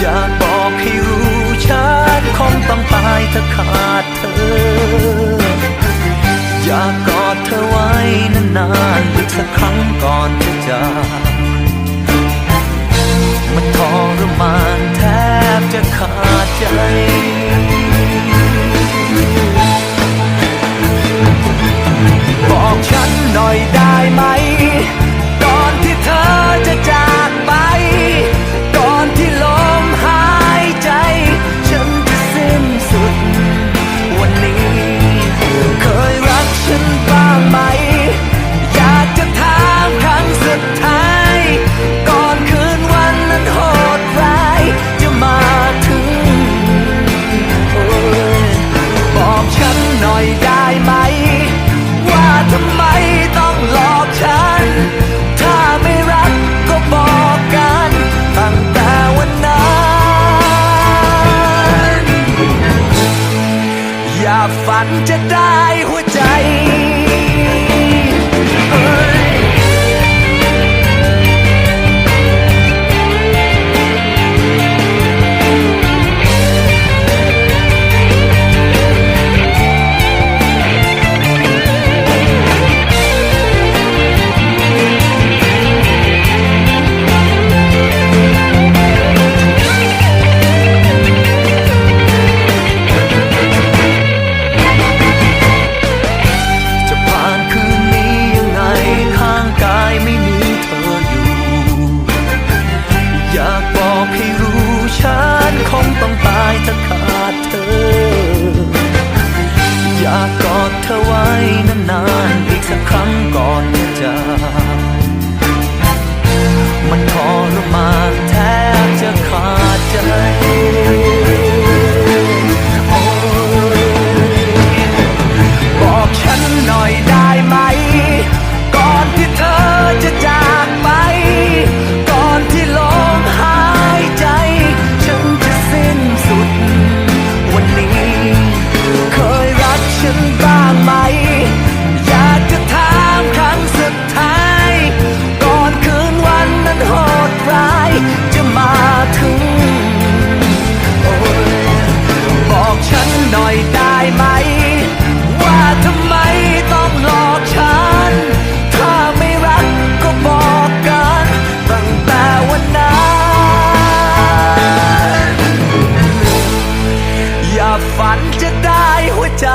อยากบอกให้รู้ชัดคงต้องตายถ้าขาดเธอ อยากกอดเธอไว้นานๆอีกสักครั้งก่อนจะจากมันทรมานแทบจะขาดใจ อย่าฝันจะได้หัวใจ บอกให้รู้ฉันคงต้องตายถ้าขาดเธอ อยากกอด ฝันจะได้หัวใจ